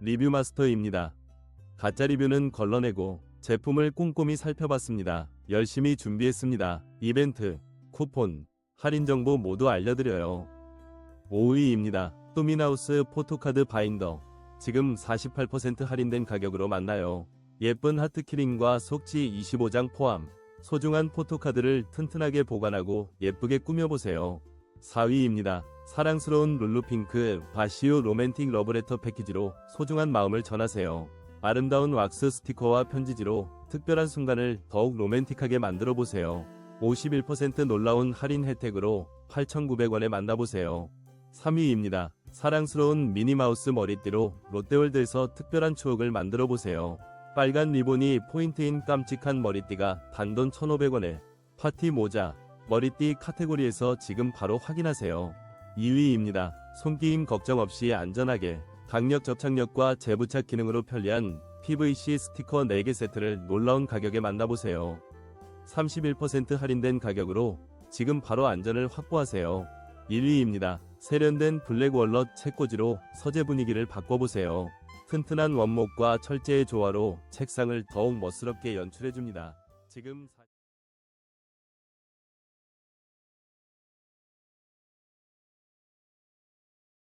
리뷰 마스터입니다. 가짜 리뷰는 걸러내고 제품을 꼼꼼히 살펴봤습니다. 열심히 준비했습니다. 이벤트, 쿠폰, 할인 정보 모두 알려드려요. 5위입니다. 또미나우스 포토카드 바인더. 지금 48% 할인된 가격으로 만나요. 예쁜 하트 키링과 속지 25장 포함. 소중한 포토카드를 튼튼하게 보관하고 예쁘게 꾸며보세요. 4위입니다. 사랑스러운 룰루핑크 바시오 로맨틱 러브레터 패키지로 소중한 마음을 전하세요. 아름다운 왁스 스티커와 편지지로 특별한 순간을 더욱 로맨틱하게 만들어 보세요. 51% 놀라운 할인 혜택으로 8,900원에 만나보세요. 3위입니다. 사랑스러운 미니마우스 머리띠로 롯데월드에서 특별한 추억을 만들어 보세요. 빨간 리본이 포인트인 깜찍한 머리띠가 단돈 1,500원에 파티 모자, 머리띠 카테고리에서 지금 바로 확인하세요. 2위입니다. 손기임 걱정 없이 안전하게 강력 접착력과 재부착 기능으로 편리한 PVC 스티커 4개 세트를 놀라운 가격에 만나보세요. 31% 할인된 가격으로 지금 바로 안전을 확보하세요. 1위입니다. 세련된 블랙 월넛 책꽂이로 서재 분위기를 바꿔보세요. 튼튼한 원목과 철제의 조화로 책상을 더욱 멋스럽게 연출해줍니다. 지금 사-